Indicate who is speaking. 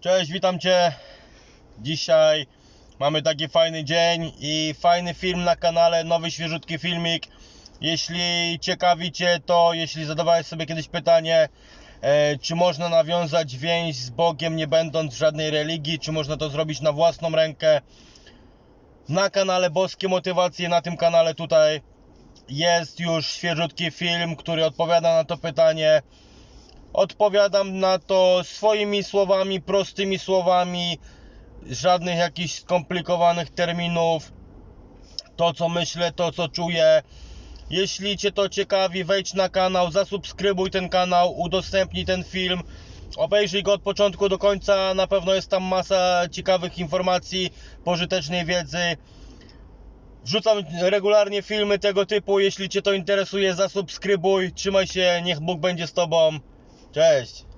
Speaker 1: Cześć, witam Cię. Dzisiaj mamy taki fajny dzień i fajny film na kanale, nowy świeżutki filmik. Jeśli ciekawi Cię to, jeśli zadawałeś sobie kiedyś pytanie, e, czy można nawiązać więź z Bogiem nie będąc w żadnej religii, czy można to zrobić na własną rękę, na kanale Boskie Motywacje, na tym kanale tutaj jest już świeżutki film, który odpowiada na to pytanie. Odpowiadam na to swoimi słowami, prostymi słowami, żadnych jakichś skomplikowanych terminów. To co myślę, to co czuję. Jeśli Cię to ciekawi, wejdź na kanał, zasubskrybuj ten kanał, udostępnij ten film. Obejrzyj go od początku do końca, na pewno jest tam masa ciekawych informacji, pożytecznej wiedzy. Wrzucam regularnie filmy tego typu. Jeśli Cię to interesuje, zasubskrybuj. Trzymaj się, niech Bóg będzie z Tobą. Cześć.